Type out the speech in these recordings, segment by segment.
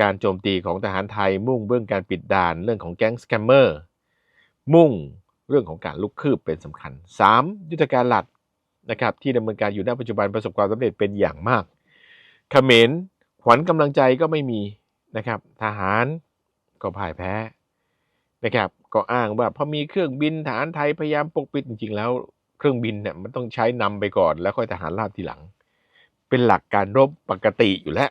การโจมตีของทหารไทยมุ่งเรื่องการปิดด่านเรื่องของแก๊งสแกมเมอร์มุ่งเรื่องของการลุกคืบเป็นสำคัญ 3. ยุทธการหลักนะครับที่ดำเนินการอยู่ณปัจจุบันประสบความสำเร็จเป็นอย่างมากเขมรขวัญกำลังใจก็ไม่มีนะครับ ทหารก็พ่ายแพ้นะครับ ก็อ้างว่าพอมีเครื่องบินทหารไทยพยายามปกปิดจริงๆ แล้วเครื่องบินเนี่ยมันต้องใช้นำไปก่อนแล้วค่อยทหารราบทีหลัง เป็นหลักการรบปกติอยู่แล้ว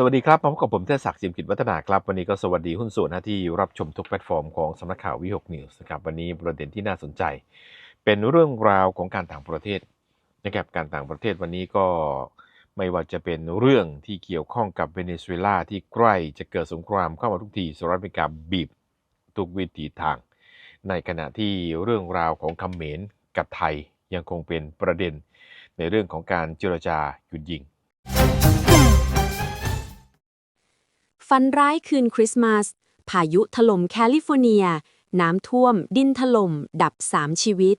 สวัสดีครับมาพบกับผมเทศศักดิ์สิมกิจวัฒนาครับ วันนี้ก็สวัสดีหุ้นส่วนน้าที่รับชมทุกแพลตฟอร์มของสำนักข่าววิหกนิวส์นะครับวันนี้ประเด็นที่น่าสนใจ เป็นเรื่องราวของการต่างประเทศนะครับการต่างประเทศวันนี้ก็ไม่ว่าจะเป็นเรื่องที่เกี่ยวข้องกับเวเนซุเอลาที่ใกล้จะเกิดสงครามเข้ามาทุกทีสหรัฐอเมริกาบีบทุกวิถีทาง ในขณะที่เรื่องราวของคำเขมรกับไทยยังคงเป็นประเด็นในเรื่องของการเจรจาหยุดยิง ฝันร้ายคืนคริสต์มาส พายุถล่มแคลิฟอร์เนีย น้ำท่วม ดินถล่ม ดับ3ชีวิต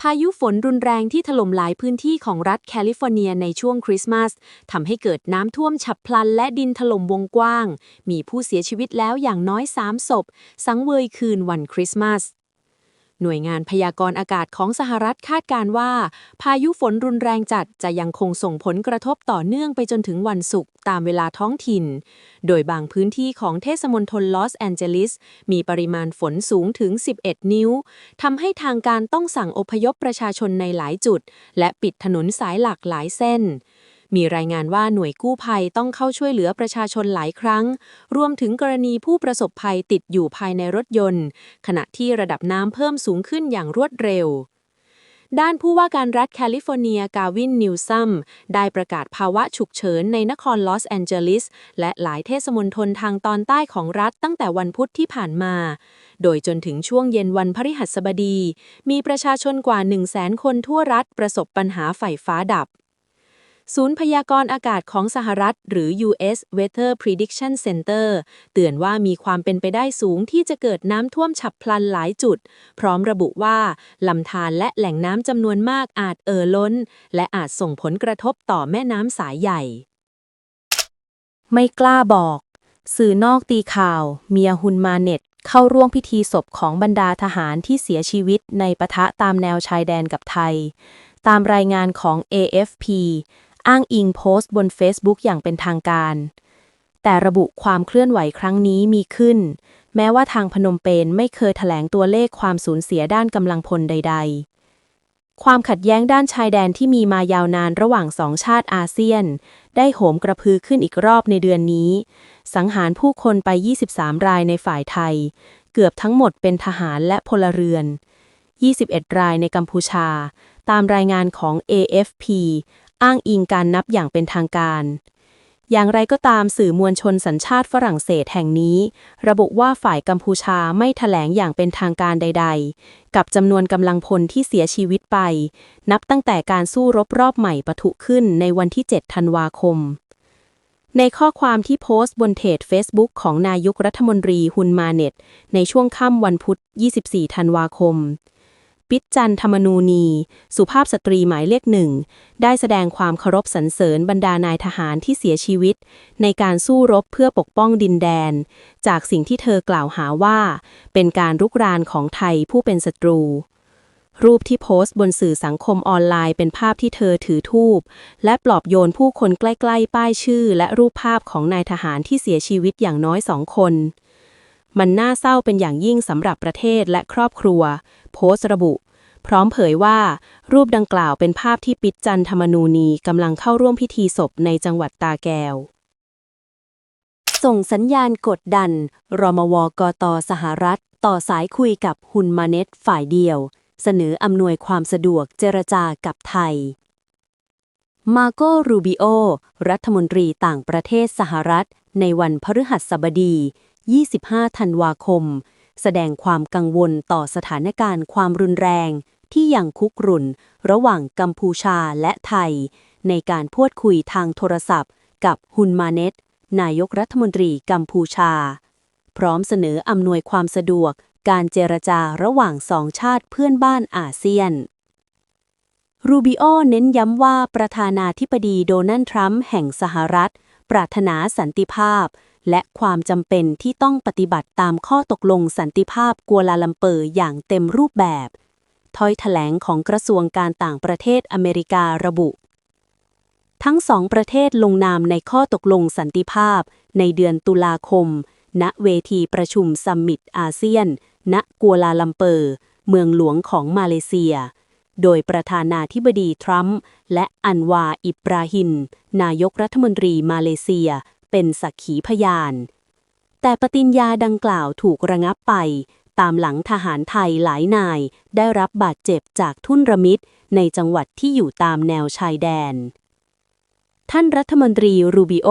พายุฝนรุนแรงที่ถล่มหลายพื้นที่ของรัฐแคลิฟอร์เนียในช่วงคริสต์มาสทำให้เกิดน้ำท่วมฉับพลันและดินถล่มวงกว้าง มีผู้เสียชีวิตแล้วอย่างน้อย3ศพ สังเวยคืนวันคริสต์มาส หน่วยงานพยากรณ์อากาศของสหรัฐคาดการว่า พายุฝนรุนแรงจัดจะยังคงส่งผลกระทบต่อเนื่องไปจนถึงวันศุกร์ตามเวลาท้องถิ่น โดยบางพื้นที่ของเทศมนตรลอสแอนเจลิสมีปริมาณฝนสูงถึง 11 นิ้วทำให้ทางการต้องสั่งอพยพประชาชนในหลายจุด และปิดถนนสายหลักหลายเส้น มีรายงานว่าหน่วยกู้ภัยต้องเข้าช่วยเหลือประชาชนหลายครั้ง รวมถึงกรณีผู้ประสบภัยติดอยู่ภายในรถยนต์ ขณะที่ระดับน้ำเพิ่มสูงขึ้นอย่างรวดเร็วด้านผู้ว่าการรัฐแคลิฟอร์เนียกาวินนิวซัม ได้ประกาศภาวะฉุกเฉินในนครลอสแอนเจลิส และหลายเทศมนตรทางตอนใต้ของรัฐตั้งแต่วันพุธที่ผ่านมา โดยจนถึงช่วงเย็นวันพฤหัสบดี มีประชาชนกว่า 1 0 0 0 0แสนคนทั่วรัฐประสบปัญหาไฟฟ้าดับ ศูนย์พยากรณ์อากาศของสหรัฐ หรือ U.S. Weather Prediction Center เตือนว่ามีความเป็นไปได้สูงที่จะเกิดน้ำท่วมฉับพลันหลายจุด พร้อมระบุว่าลำธารและแหล่งน้ำจำนวนมากอาจเอ่อล้น และอาจส่งผลกระทบต่อแม่น้ำสายใหญ่ ไม่กล้าบอก สื่อนอกตีข่าว เมียฮุนมาเน็ตเข้าร่วมพิธีศพของบรรดาทหารที่เสียชีวิตในปะทะตามแนวชายแดนกับไทย ตามรายงานของ AFP อ้างอิงโพสต์บน Facebook อย่างเป็นทางการ แต่ระบุความเคลื่อนไหวครั้งนี้มีขึ้น แม้ว่าทางพนมเปญไม่เคยแถลงตัวเลขความสูญเสียด้านกำลังพลใด ๆความขัดแย้งด้านชายแดนที่มีมายาวนานระหว่างสองชาติอาเซียน ได้โหมกระพือขึ้นอีกรอบในเดือนนี้ สังหารผู้คนไป 23 รายในฝ่ายไทย เกือบทั้งหมดเป็นทหารและพลเรือน 21 รายในกัมพูชา ตามรายงานของ AFP อ้างอิงการนับอย่างเป็นทางการ อย่างไรก็ตามสื่อมวลชนสัญชาติฝรั่งเศสแห่งนี้ ระบุว่าฝ่ายกัมพูชาไม่แถลงอย่างเป็นทางการใด ๆ กับจำนวนกำลังพลที่เสียชีวิตไป นับตั้งแต่การสู้รบรอบใหม่ปะทุขึ้นในวันที่ 7 ธันวาคมในข้อความที่โพสต์บนเพจ Facebook ของนายกรัฐมนตรีฮุนมาเน็ต ในช่วงค่ำวันพุธ 24 ธันวาคม ปิจจันธรรมนูนี สุภาพสตรีหมายเลขหนึ่ง ได้แสดงความเคารพสรรเสริญบรรดานายทหารที่เสียชีวิต ในการสู้รบเพื่อปกป้องดินแดน จากสิ่งที่เธอกล่าวหาว่า เป็นการรุกรานของไทยผู้เป็นศัตรู รูปที่โพสต์บนสื่อสังคมออนไลน์เป็นภาพที่เธอถือทูบและปลอบโยนผู้คนใกล้ๆ ป้ายชื่อ และรูปภาพของนายทหารที่เสียชีวิตอย่างน้อยสองคน มันน่าเศร้าเป็นอย่างยิ่งสำหรับประเทศและครอบครัว โพสต์ระบุ พร้อมเผยว่า รูปดังกล่าวเป็นภาพที่ปิจจันธรรมนูนีกำลังเข้าร่วมพิธีศพในจังหวัดตาแก้วส่งสัญญาณกดดัน รมวกตสหรัฐ ต่อสายคุยกับฮุนมาเน็ตฝ่ายเดียว เสนออำนวยความสะดวกเจรจากับไทย มาโกรูบิโอ รัฐมนตรีต่างประเทศสหรัฐ ในวันพฤหัสบดี 25 ธันวาคม แสดงความกังวลต่อสถานการณ์ความรุนแรง ที่ยังคุกรุ่น ระหว่างกัมพูชาและไทย ในการพูดคุยทางโทรศัพท์ กับฮุนมาเน็ตนายกรัฐมนตรีกัมพูชา พร้อมเสนออำนวยความสะดวกการเจรจาระหว่างสองชาติเพื่อนบ้านอาเซียน รูบิโอเน้นย้ำว่าประธานาธิบดีโดนัลด์ทรัมป์แห่งสหรัฐ ปรารถนาสันติภาพ และความจำเป็นที่ต้องปฏิบัติตามข้อตกลงสันติภาพกัวลาลัมเปอร์อย่างเต็มรูปแบบ ถ้อยแถลงของกระทรวงการต่างประเทศอเมริการะบุ ทั้งสองประเทศลงนามในข้อตกลงสันติภาพในเดือนตุลาคม ณเวทีประชุมซัมมิตอาเซียน ณกัวลาลัมเปอร์ เมืองหลวงของมาเลเซียโดยประธานาธิบดีทรัมป์และอันวาอิบราฮิมนายกรัฐมนตรีมาเลเซีย เป็นสักขีพยาน แต่ปฏิญญาดังกล่าวถูกระงับไป ตามหลังทหารไทยหลายนายได้รับบาดเจ็บจากทุ่นระมิดในจังหวัดที่อยู่ตามแนวชายแดน ท่านรัฐมนตรีรูบิโอ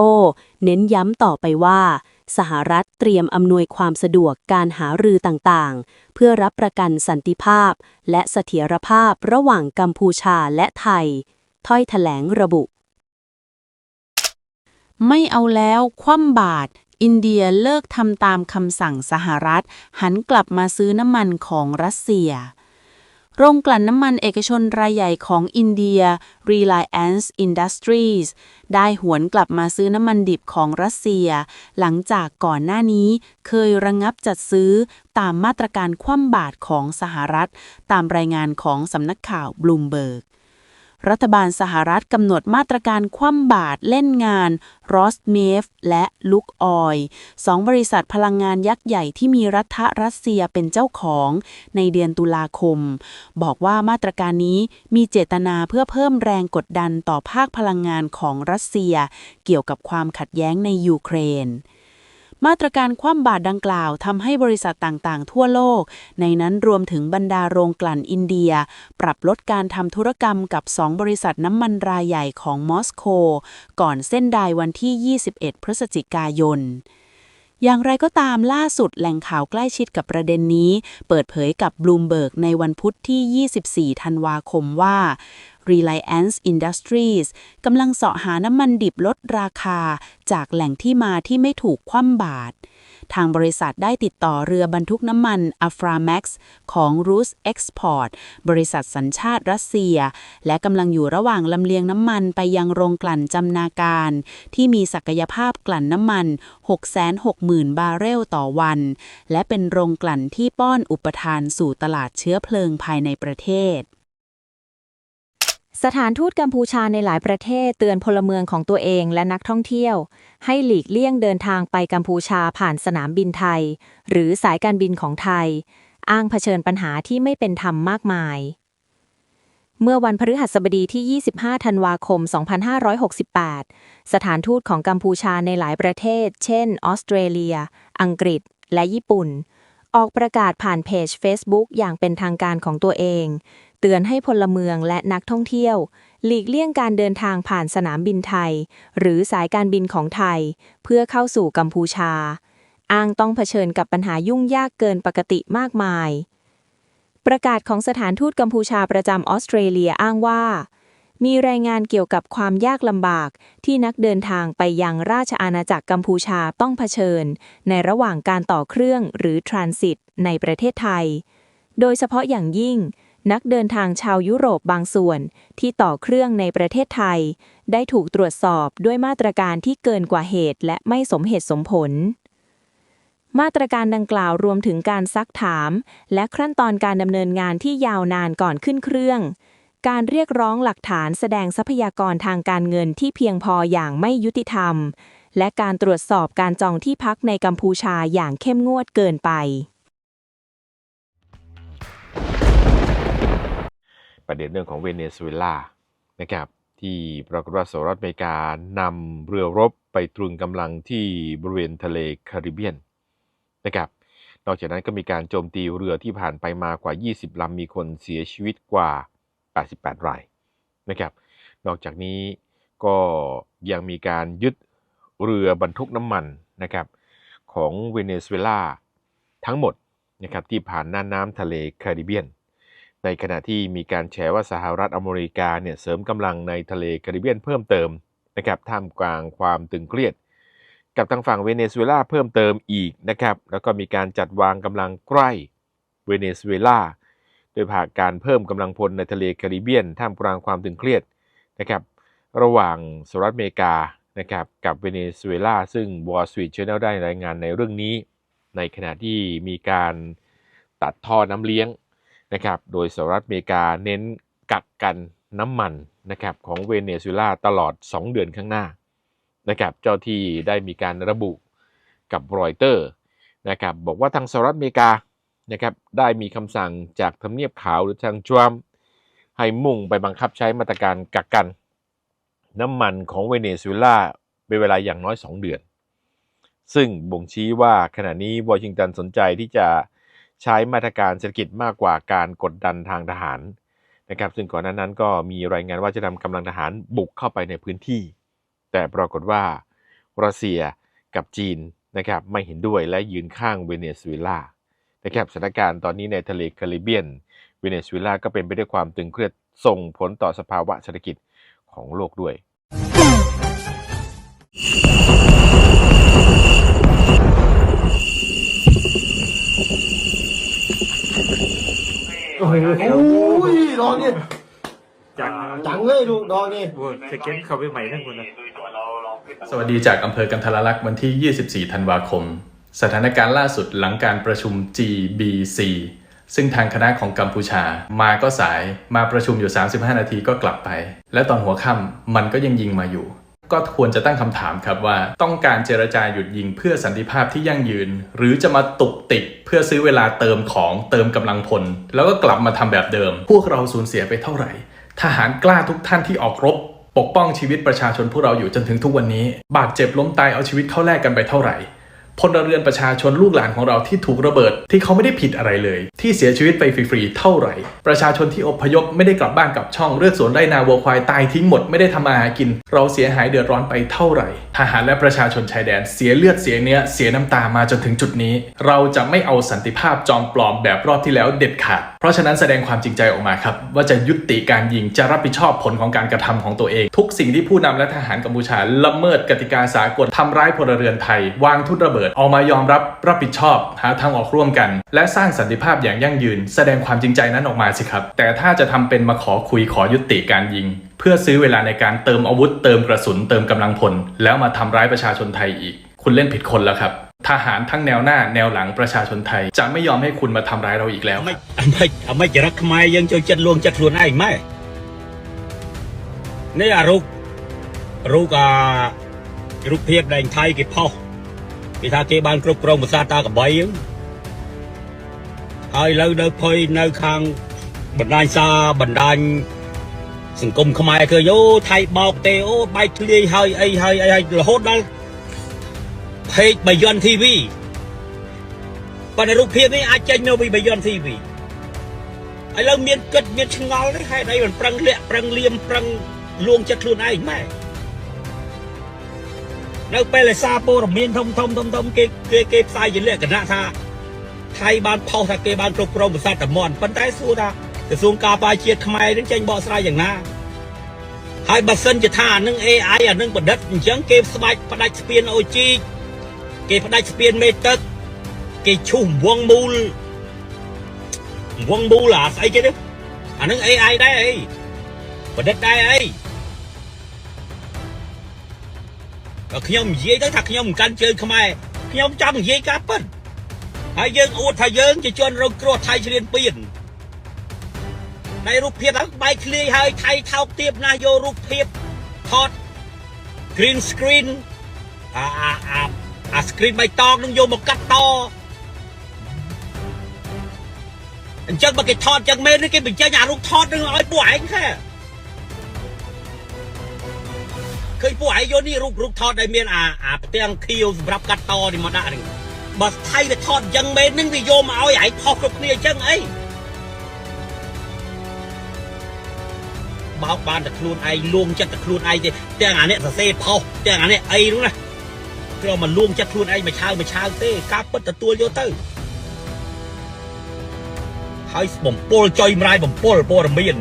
เน้นย้ำต่อไปว่าสหรัฐเตรียมอำนวยความสะดวกการหารือต่างๆ เพื่อรับประกันสันติภาพ และเสถียรภาพระหว่างกัมพูชาและไทย ถ้อยแถลงระบุ ไม่เอาแล้วคว่ำบาตรอินเดียเลิกทำตามคำสั่งสหรัฐ หันกลับมาซื้อน้ำมันของรัสเซีย โรงกลั่นน้ำมันเอกชนรายใหญ่ของอินเดีย Reliance Industries ได้หวนกลับมาซื้อน้ำมันดิบของรัสเซีย หลังจากก่อนหน้านี้เคยระงงับจัดซื้อตามมาตรการคว่ำบาตรของสหรัฐ ตามรายงานของสำนักข่าวบลูมเบิร์ก รัฐบาลสหรัฐกำหนดมาตรการคว่ำบาตรเล่นงาน r o s n e f และ l u k Oil สองบริษัทพลังงานยักษ์ใหญ่ที่มีรัฐรัสเซียเป็นเจ้าของในเดือนตุลาคม บอกว่ามาตรการนี้มีเจตนาเพื่อเพิ่มแรงกดดันต่อภาคพลังงานของรัสเซีย เกี่ยวกับความขัดแย้งในยูเครน มาตรการคว่ำบาตรดังกล่าวทำให้บริษัทต่างๆ ทั่วโลก ในนั้นรวมถึงบรรดาโรงกลั่นอินเดีย ปรับลดการทำธุรกรรมกับ 2 บริษัทน้ำมันรายใหญ่ของมอสโก ก่อนเส้นได้วันที่ 21 พฤศจิกายน อย่างไรก็ตามล่าสุดแหล่งข่าวใกล้ชิดกับประเด็นนี้ เปิดเผยกับบลูมเบิร์กในวันพุธที่ 24 ธันวาคมว่า Reliance Industries กำลังเสาะหาน้ำมันดิบลดราคา จากแหล่งที่มาที่ไม่ถูกคว่ำบาตร ทางบริษัทได้ติดต่อเรือบรรทุกน้ำมัน Aframax ของ Rus Export บริษัทสัญชาติรัสเซีย และกำลังอยู่ระหว่างลำเลียงน้ำมันไปยังโรงกลั่นจำนาการ ที่มีศักยภาพกลั่นน้ำมัน 660,000 บาร์เรลต่อวัน และเป็นโรงกลั่นที่ป้อนอุปทานสู่ตลาดเชื้อเพลิงภายในประเทศ สถานทูตกัมพูชาในหลายประเทศเตือนพลเมืองของตัวเองและนักท่องเที่ยว ให้หลีกเลี่ยงเดินทางไปกัมพูชาผ่านสนามบินไทย หรือสายการบินของไทย อ้างเผชิญปัญหาที่ไม่เป็นธรรมมากมาย เมื่อวันพฤหัสบดีที่ 25 ธันวาคม 2568 สถานทูตของกัมพูชาในหลายประเทศ เช่น ออสเตรเลีย อังกฤษ และญี่ปุ่นออกประกาศผ่านเพจ Facebook อย่างเป็นทางการของตัวเอง เตือนให้พลเมืองและนักท่องเที่ยว หลีกเลี่ยงการเดินทางผ่านสนามบินไทย หรือสายการบินของไทย เพื่อเข้าสู่กัมพูชา อ้างต้องเผชิญกับปัญหายุ่งยากเกินปกติมากมาย ประกาศของสถานทูตกัมพูชาประจำออสเตรเลียอ้างว่า มีรายงานเกี่ยวกับความยากลำบากที่นักเดินทางไปยังราชอาณาจักรกัมพูชาต้องเผชิญ ในระหว่างการต่อเครื่องหรือทรานสิตในประเทศไทย โดยเฉพาะอย่างยิ่ง นักเดินทางชาวยุโรปบางส่วน ที่ต่อเครื่องในประเทศไทย ได้ถูกตรวจสอบด้วยมาตรการที่เกินกว่าเหตุ และไม่สมเหตุสมผล มาตรการดังกล่าวรวมถึงการซักถาม และขั้นตอนการดำเนินงานที่ยาวนานก่อนขึ้นเครื่อง การเรียกร้องหลักฐานแสดงทรัพยากรทางการเงินที่เพียงพออย่างไม่ยุติธรรม และการตรวจสอบการจองที่พักในกัมพูชาอย่างเข้มงวดเกินไป ประเด็นเรื่องของเวเนซุเอลานะครับที่ปรากฏว่าสหรัฐอเมริกานำเรือรบไปตรึงกำลังที่บริเวณทะเลแคริบเบียนนะครับนอกจากนั้นก็มีการโจมตีเรือที่ผ่านไปมากว่า 20 ลำมีคนเสียชีวิตกว่า 88 รายนะครับนอกจากนี้ก็ยังมีการยึดเรือบรรทุกน้ำมันนะครับของเวเนซุเอลาทั้งหมดนะครับที่ผ่านน่านน้ำทะเลแคริบเบียน ในขณะที่มีการแฉว่าสหรัฐอเมริกาเนี่ยเสริมกำลังในทะเลแคริบเบียนเพิ่มเติมนะครับท่ามกลางความตึงเครียด กับทางฝั่งเวเนซุเอลาเพิ่มเติมอีกนะครับแล้วก็มีการจัดวางกำลังใกล้เวเนซุเอลาโดยผ่านการเพิ่มกำลังพลในทะเลแคริบเบียน ท่ามกลางความตึงเครียดนะครับระหว่างสหรัฐอเมริกานะครับกับเวเนซุเอลาซึ่ง Wall Street Journal ได้รายงานในเรื่องนี้ ในขณะที่มีการตัดท่อน้ำเลี้ยง นะครับโดยสหรัฐอเมริกาเน้นกักกันน้ำมันนะครับของเวเนซุเอลาตลอด 2 เดือนข้างหน้านะครับเจ้าที่ได้มีการระบุกับรอยเตอร์นะครับบอกว่าทางสหรัฐอเมริกานะครับได้มีคำสั่งจากทำเนียบขาวหรือทางทรัมป์ให้มุ่งไปบังคับใช้มาตรการกักกันน้ำมันของเวเนซุเอลาเป็นเวลาอย่างน้อย 2 เดือน ซึ่งบ่งชี้ว่าขณะนี้วอชิงตันสนใจที่จะ ใช้มาตรการเศรษฐกิจมากกว่าการกดดันทางทหารนะครับ ซึ่งก่อนหน้านั้นก็มีรายงานว่าจะนำกำลังทหารบุกเข้าไปในพื้นที่ แต่ปรากฏว่ารัสเซียกับจีนนะครับไม่เห็นด้วยและยืนข้างเวเนซุเอลานะครับสถานการณ์ตอนนี้ในทะเลแคริบเบียน เวเนซุเอลาก็เป็นไปด้วยความตึงเครียดส่งผลต่อสภาวะเศรษฐกิจของโลกด้วย โอ้ยดอกนี่จากจังเลยดูดอกนี่บวสเก็ตเขาไปใหม่ทั้งคนนะสวัสดีจากอำเภอกันทรลักษณ์วันที่ 24 ธันวาคม สถานการณ์ล่าสุดหลังการประชุม GBC ซึ่งทางคณะของกัมพูชา มาก็สายมาประชุมอยู่ 35 นาทีก็กลับไป และตอนหัวค่ำมันก็ยังยิงมาอยู่ ก็ควรจะตั้งคำถามครับว่า ต้องการเจรจาหยุดยิงเพื่อสันติภาพที่ยั่งยืน หรือจะมาตุกติกเพื่อซื้อเวลาเติมของเติมกำลังพล แล้วก็กลับมาทำแบบเดิม พวกเราสูญเสียไปเท่าไหร่ ทหารกล้าทุกท่านที่ออกรบ ปกป้องชีวิตประชาชนพวกเราอยู่จนถึงทุกวันนี้ บาดเจ็บล้มตายเอาชีวิตเข้าแลกกันไปเท่าไหร่ พลเรือนประชาชนลูกหลานของเราที่ถูกระเบิดที่เขาไม่ได้ผิดอะไรเลย ที่เสียชีวิตไปฟรีๆเท่าไหร่ ประชาชนที่อพยพไม่ได้กลับบ้านกลับช่องเลือดสวนไร่นาวัวควายตายทิ้งหมดไม่ได้ทำมาหากิน เราเสียหายเดือดร้อนไปเท่าไหร่ ทหารและประชาชนชายแดนเสียเลือดเสียเนื้อเสียน้ำตามาจนถึงจุดนี้ เราจะไม่เอาสันติภาพจอมปลอมแบบรอบที่แล้วเด็ดขาด ราะฉะนั้นแสดงความจริงใจออกมาครับ ว่าจะยุติการยิงจะรับผิดชอบผลของการกระทำของตัวเอง ทุกสิ่งที่ผู้นำและทหารกัมพูชาละเมิดกติกาสากลทำร้ายพลเรือนไทย วางทุนระเบิดออกมายอมรับรับผิดชอบ หาทางออกร่วมกัน และสร้างสันติภาพอย่างยั่งยืน แสดงความจริงใจนั้นออกมาสิครับ แต่ถ้าจะทำเป็นมาขอคุยขอยุติการยิง เพื่อซื้อเวลาในการเติมอาวุธ เติมกระสุน เติมกำลังพล แล้วมาทำร้ายประชาชนไทยอีก คุณเล่นผิดคนแล้วครับ ทหารทั้งแนวหน้าแนวหลังประชาชนไทย จะไม่ยอมให้คุณมาทำร้ายเราอีกแล้ว អាមិនអាមិនអាមិនចរិតខ្មែរយើងចូលចិត្តលួងចិត្តខ្លួនឯងម៉ែនេះអារូបរូបអារូបភាពដែលថៃគេផុសគេថាគេបានគ្រប់គ្រងភាសាតាកបីហ្នឹងហើយឥឡូវនៅភ័យនៅខាងបណ្ដាញសារបណ្ដាញសង្គមខ្មែរឃើញអូថៃបោកទេអូបែកធ្លាយហើយអីហើយអីហើយរហូតដល់ page Bayon TV ប៉ុន្តែរូបភាពនេះអាចចេញនៅពី Bayon TV ឥឡូវមានគិតមានឆ្ងល់នេះហេតុអីមិនប្រឹងលាក់ប្រឹងលៀមប្រឹងលួងចិត្តខ្លួនឯងម៉ែនៅពេលឯសារព័ត៌មានធំធំធំធំគេគេគេផ្សាយជាលក្ខណៈថាថៃបានផុសថាគេបានគ្រប់គ្រងប្រាសាទតំន់ប៉ុន្តែសួរថាក្រសួងការពារជាតិខ្មែរនឹងចេញបកស្រាយយ៉ាងណាហើយបើសិនជាថាអានឹង AI អានឹងបណ្ឌិតអញ្ចឹងគេស្បាច់ផ្ដាច់ស្ពានអូជី គេផ្ដាច់ស្ពានមេទឹក គេឈូសវងមូលវងមូលអាស្អីគេនេះអានឹង AI ដែរអីបណ្ឌិតដែរអីដល់ខ្ញុំនិយាយទៅថាខ្ញុំមិនកាន់ជើងខ្មែរខ្ញុំចង់និយាយការពិតហើយយើងអួតថាយើងជាជនរងគ្រោះថៃឆ្លៀនពៀនในរូបភាពហ្នឹងបែកធ្លាយហើយថៃថោកទាបណាស់យករូបភាពថត green screen អាអាអា អា screen បៃតងនឹងយកមកកាត់តអញ្ចឹងបើគេថតចឹងមែនទេគេបញ្ចេញអារូបថតនឹងឲ្យពួកឯងខែឃើញពួកឯងយកនេះរូបរូបថតដែលមានអាអាផ្ទាំងខៀវសម្រាប់កាត់តនេះមកដាក់នេះបើថៃវាថតចឹងមែននឹងវាយកមកឲ្យឯងផុសគ្រប់គ្នាអញ្ចឹងអីបោកបានតែខ្លួនឯងលួងចិត្តតែខ្លួនឯងទេទាំងអានេះសរសេរផុសទាំងអានេះអីនោះណា គ្រាន់មកលួងចិត្តខ្លួនឯងមួយឆាវមួយឆាវទេការពិតទទួលយកទៅហើយបំពល់ចុយម្រាយបំពល់ព័ត៌មាន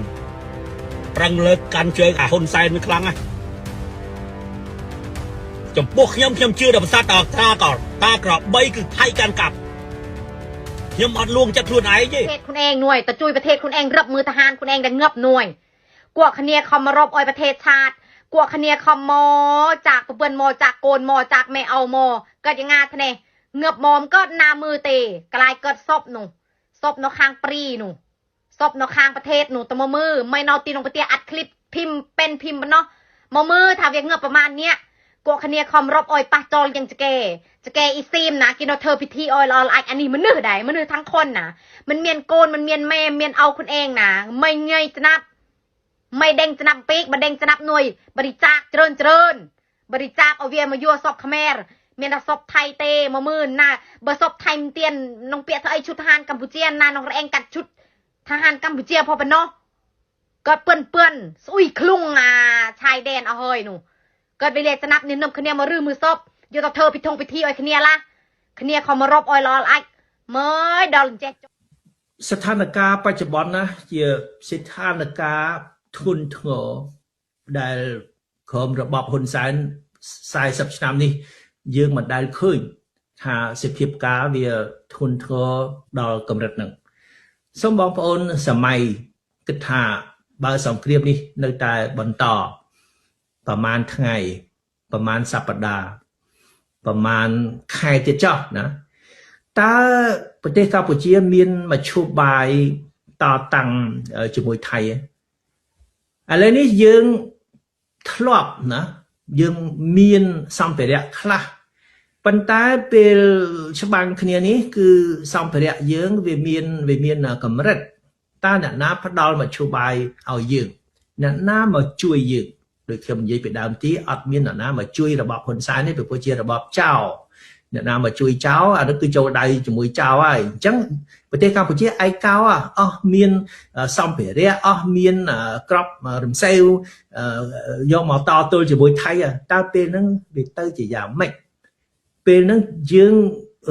ប្រឹងលើកកាន់ជើងអាហ៊ុនសែននឹងខ្លាំងណាស់ ចំពោះខ្ញុំខ្ញុំជឿដល់ប្រសាទដល់តាក៏តាក្រ3គឺថៃកាន់កាប់ខ្ញុំអត់លួងចិត្តខ្លួនឯងទេ ប្រទេសខ្លួនឯងនួយទៅជួយប្រទេសខ្លួនឯងរឹបមើលทหารខ្លួនឯងដែលងឹបនួយគាត់គ្នាខំមករົບឲ្យប្រទេសឆាត กัวคเนียคอมมอจากเปื่อนมอจากโกนมอจากไม่เอามอก็ยังงาทะเนเงือบมอมก็นามือเตะกลายเกิดซบหนูซบนอคางปรีหนูซบนอคางประเทศหนูตะมมือ ไม่นอตีนองปะเตียอัดคลิปพิมพ์เป็นพิมพ์เนาะมอมือทำอย่างเงือบประมาณเนี้ยกัวคเนียคอมรบออยปะจอลยังจะเกจะเกอีซีมนะกินเอาเธอพิธีออยลอลไออันนี้มันเนื้อใดมันเนื้อทั้งคนนะมันเมียนโกนมันเมียนแม่เมียนเอาคนเองนะไม่เงยจะนับ មិនដេញស្នាប់ពេកមិនដេញស្នាប់នួយបរិចាគច្រើនច្រើនបរិចាគឲ្យវាមកយួរសពខ្មែរមានតែសពថៃទេមកមើលណាបើសពថៃមិនទៀនក្នុងពាក្យស្អីឈុតທຫານកម្ពុជាណាក្នុងរែងកាត់ឈុតທຫານកម្ពុជាផប៉ុណ្ណោះគាត់ពឿនពឿនស្អុយឃ្លុងអាឆៃដែនអស់ហើយនោះគាត់វាលេស្នាប់នេះនំគ្នាមកឬមើលសពយកទៅធ្វើពិធងពិធីឲ្យគ្នាឡាគ្នាខំរົບឲ្យល្អល្អអាចមើលដល់ចេះស្ថានភាពបច្ចុប្បន្នណាជាស្ថានភាព ធ្ងន់ធ្ងរដែលក្រុមរបបហ៊ុនសែន40ឆ្នាំនេះ យើងមិនដែលឃើញថាសភាពការវាធ្ងន់ធ្ងរដល់កម្រិតហ្នឹងសូមបងប្អូនសម័យគិតថាបើសង្គ្រាមនេះនៅតែបន្តប្រមាណថ្ងៃប្រមាណសប្តាហ៍ប្រមាណខែទៀតចុះណាតើប្រទេសកម្ពុជាមានមធ្យោបាយតតាំងអឺជាមួយថៃទេ ឥឡូវនេះយើងធ្លាប់ណាយើងមានសម្ភារៈខ្លះប៉ុន្តែពេលច្បាំងគ្នានេះ គឺសម្ភារៈយើងវាមានវាមានកម្រិតតើអ្នកណាផ្ដល់មធ្យោបាយឲ្យយើងអ្នកណាមកជួយយើងដូចខ្ញុំនិយាយពីដើមទីអត់មានអ្នកណាមកជួយរបបហ៊ុនសែនទេព្រោះជារបបចោល អ្នកណាមកជួយចោលអានោះគឺចូលដៃជាមួយចោលហើយអញ្ចឹងប្រទេសកម្ពុជាឯកោហ่ะអស់មានអឺសម្ភារៈអស់មានអឺក្របរំសេវអឺយកមកតទល់ជាមួយថៃហ่ะតើពេលហ្នឹងវាទៅជាយ៉ាងម៉េចពេលហ្នឹងយើង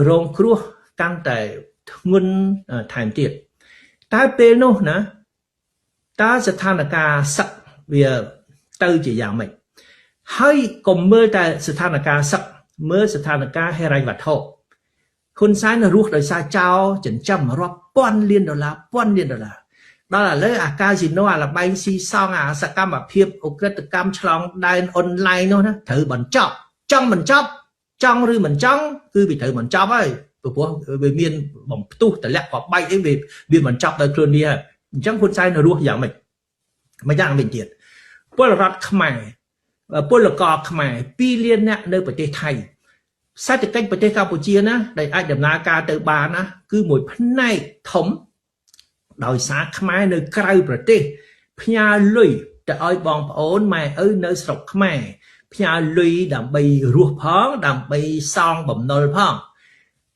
រងគ្រោះកាន់តែធ្ងន់អឺថែមទៀតតើពេលនោះណាតើស្ថានភាពសឹកវាទៅជាយ៉ាងម៉េចហើយកុំមើលតែស្ថានភាពសឹក មើលស្ថានភាពហិរញ្ញវត្ថុហ៊ុនសែនរស់ដោយសារចោលចិញ្ចឹមរាប់ពាន់លានដុល្លារពាន់លានដុល្លារដល់ឥឡូវអាកាស៊ីណូអាលបែងស៊ីសងអាសកម្មភាពអ ுக ្រិតកម្មឆ្លងដែនអនឡាញនោះណាត្រូវបញ្ចប់ចង់បញ្ចប់ចង់ឬមិនចង់គឺវាត្រូវបញ្ចប់ហើយព្រោះវាមានបំផ្ទុះតម្លាក់ក៏បែកអីវាវាបញ្ចប់ដោយខ្លួនវាហើយអញ្ចឹងហ៊ុនសែនរស់យ៉ាងម៉េចម្យ៉ាងវិញទៀតពលរដ្ឋខ្មែរ ពលករខ្មែរ2លាននាក់នៅប្រទេសថៃសេដ្ឋកិច្ចប្រទេសកម្ពុជាណាដែលអាចដំណើរការទៅបានណាគឺមួយផ្នែកធំដោយសារខ្មែរនៅក្រៅប្រទេសផ្ញើលុយទៅឲ្យបងប្អូនម៉ែឪនៅស្រុកខ្មែរផ្ញើលុយដើម្បីរស់ផង ដើម្បីសងបំណុលផង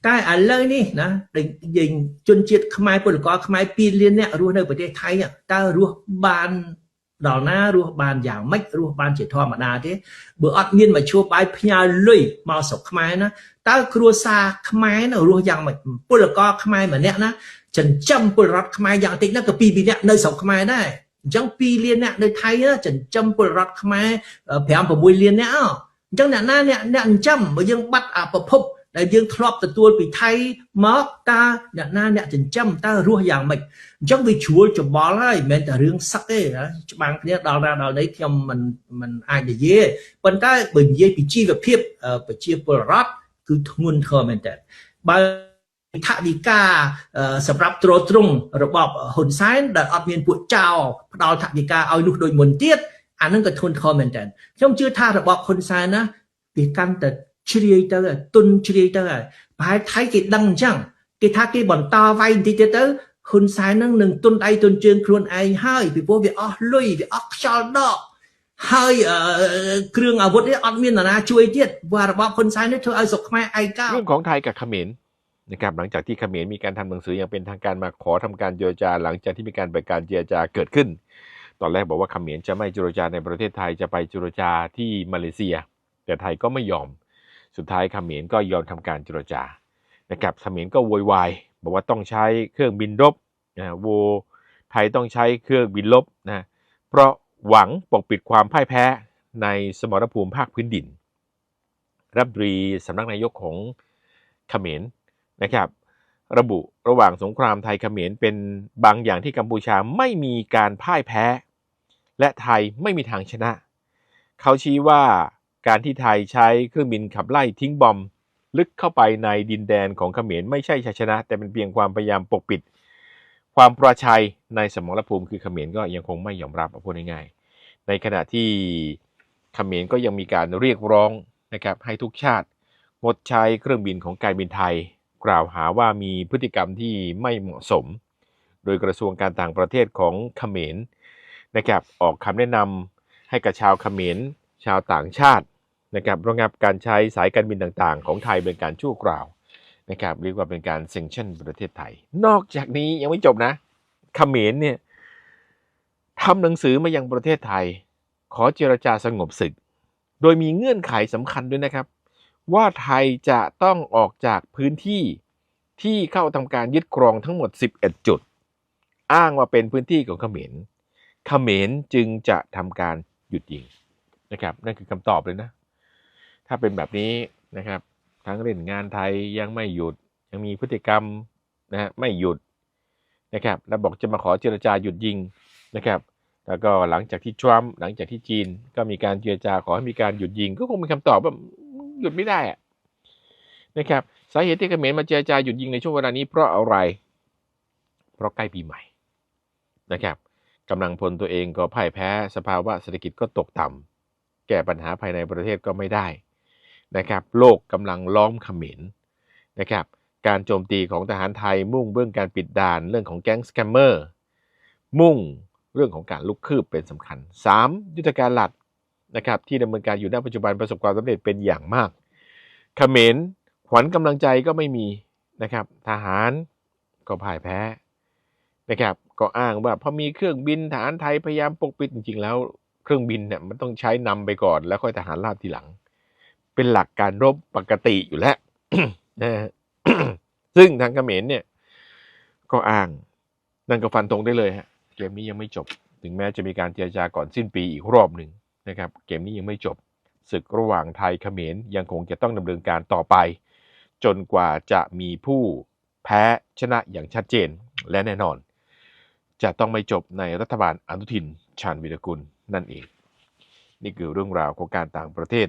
តែឥឡូវនេះណាដែលយើងជនជាតិខ្មែរពលករខ្មែរ2លានអ្នករស់នៅប្រទេសថៃហ្នឹងតើរស់បាន ដល់ណារស់បានយ៉ាងម៉េចរស់បានជាធម្មតាទេបើអត់មានមជ្ឈបាយផ្ញើលុយមកស្រុកខ្មែរណាតើគ្រួសារខ្មែរណារស់យ៉ាងម៉េចពលករខ្មែរម្នាក់ណាចិញ្ចឹមពលរដ្ឋខ្មែរយ៉ាងតិចណាក៏2 2នាក់នៅស្រុកខ្មែរដែរអញ្ចឹង2លានអ្នកនៅថៃណាចិញ្ចឹមពលរដ្ឋខ្មែរ5 6លានអ្នកអញ្ចឹងអ្នកណាអ្នកអ្នកចិញ្ចឹមបើយើងបាត់អាប្រភព ដែលយើងធ្លាប់ទទួលពីថៃមកតើអ្នកណាអ្នកចិញ្ចឹមតើរស់យ៉ាងម៉េចអញ្ចឹងវាជ្រួលច្បល់ហើយមិនមែនតែរឿងសឹកទេណាច្បាំងគ្នាដល់ណាដល់នេះខ្ញុំមិនមិនអាចនិយាយទេប៉ុន្តែបើនិយាយពីជីវភាពអឺប្រជាពលរដ្ឋគឺធ្ងន់ធ្ងរមែនតើបើថវិកាអឺសម្រាប់ទ្រទ្រង់របបហ៊ុនសែនដែលអត់មានពួកចៅផ្ដល់ថវិកាឲ្យនោះដូចមុនទៀតអានឹងក៏ធ្ងន់ធ្ងរមែនតើខ្ញុំជឿថារបបហ៊ុនសែនណាវាកាន់តែ ជ្រាយទៅហើយទុនជ្រាយទៅហើយប្រហែលថៃគេដឹងអញ្ចឹងគេថាគេបន្តវាយបន្តិចទៀតទៅហ៊ុនសែននឹងនឹងទុនដៃទុនជើងខ្លួនឯងហើយពីព្រោះវាអស់លុយវាអស់ខ្យល់ដកហើយអឺគ្រឿងអាវុធនេះអត់មាននរណាជួយទៀតព្រោះរបបហ៊ុនសែននេះធ្វើឲ្យស្រុកខ្មែរឯកោ เรื่องของไทยกับเขมรนะครับหลังจากที่เขมรมีการทำหนังสืออย่างเป็นทางการมาขอทำการเจรจาหลังจากที่มีการไปการเจรจาเกิดขึ้น ตอนแรกบอกว่าเขมรจะไม่เจรจาในประเทศไทยจะไปเจรจาที่มาเลเซีย แต่ไทยก็ไม่ยอม สุดท้ายเขมรก็ยอมทำการเจรจานะครับเขมรก็โวยวายบอกว่าต้องใช้เครื่องบินรบนะโวไทยต้องใช้เครื่องบินรบนะเพราะหวังปกปิดความพ่ายแพ้ในสมรภูมิภาคพื้นดิน รัฐมนตรีสำนักนายกของเขมรนะครับ ระบุระหว่างสงครามไทยเขมรเป็นบางอย่างที่กัมพูชาไม่มีการพ่ายแพ้ และไทยไม่มีทางชนะ เขาชี้ว่า การที่ไทยใช้เครื่องบินขับไล่ทิ้งบอม ลึกเข้าไปในดินแดนของเขมรไม่ใช่ชัยชนะ แต่เป็นเพียงความพยายามปกปิด ความปลอดชัยในสมรภูมิคือเขมรก็ยังคงไม่ยอมรับเอาพูดง่ายๆในขณะที่เขมรก็ยังมีการเรียกร้องนะครับให้ทุกชาติงดใช้เครื่องบินของการบินไทย กล่าวหาว่ามีพฤติกรรมที่ไม่เหมาะสม โดยกระทรวงการต่างประเทศของเขมรนะครับออกคำแนะนำให้กับชาวเขมรชาวต่างชาติ นะครับระงับการใช้สายการบินต่างๆ ของไทยเป็นการชั่วคราวนะครับเรียกว่าเป็นการเซ็งชั่นประเทศไทย นอกจากนี้ยังไม่จบนะเขมรเนี่ยทำหนังสือมายังประเทศไทย ขอเจรจาสงบศึก โดยมีเงื่อนไขสำคัญด้วยนะครับ ว่าไทยจะต้องออกจากพื้นที่ที่เข้าทำการยึดครองทั้งหมด 11 จุด อ้างว่าเป็นพื้นที่ของเขมรเขมรจึงจะทำการหยุดยิงนะครับนั่นคือคำตอบเลยนะ ถ้าเป็นแบบนี้นะครับ ทั้งเล่นงานไทยยังไม่หยุดยังมีพฤติกรรมนะฮะไม่หยุดนะครับ แล้วบอกจะมาขอเจรจาหยุดยิงนะครับ แล้วก็หลังจากที่ทรัมป์หลังจากที่จีนก็มีการเจรจาขอให้มีการหยุดยิง ก็คงมีคำตอบว่าหยุดไม่ได้อะนะครับสาเหตุที่เขมรมาเจรจาหยุดยิงในช่วงเวลานี้เพราะอะไร เพราะใกล้ปีใหม่นะครับกำลังพลตัวเองก็พ่ายแพ้ สภาวะเศรษฐกิจก็ตกต่ำแก้ปัญหาภายในประเทศก็ไม่ได้ นะครับโลกกำลังล้อมเขมรนะครับการโจมตีของทหารไทยมุ่งเบื้องการปิดด่านเรื่องของแก๊งสแกมเมอร์มุ่งเรื่องของการลุกคืบเป็นสำคัญ 3. ยุทธการหลักนะครับที่ดำเนินการอยู่ณปัจจุบันประสบความสำเร็จเป็นอย่างมากเขมรขวัญกำลังใจก็ไม่มีนะครับทหารก็พ่ายแพ้นะครับก็อ้างว่าพอมีเครื่องบินทหารไทยพยายามปกปิดจริงๆแล้ว เครื่องบินเนี่ยมันต้องใช้นำไปก่อนแล้วค่อยทหารราบทีหลัง เป็นหลักการรบปกติอยู่แล้วนะฮะซึ่งทางเขมรเนี่ย ก็อ้างนั่นก็ฟันตรงได้เลยฮะเกมนี้ยังไม่จบ ถึงแม้จะมีการเจรจาก่อนสิ้นปีอีกรอบหนึ่งนะครับ เกมนี้ยังไม่จบศึกระหว่างไทยเขมรยังคงจะต้องดำเนินการต่อไป จนกว่าจะมีผู้แพ้ชนะอย่างชัดเจนและแน่นอน จะต้องไม่จบในรัฐบาลอนุทินชาญวิรกุลนั่นเอง นี่คือเรื่องราวของการต่างประเทศ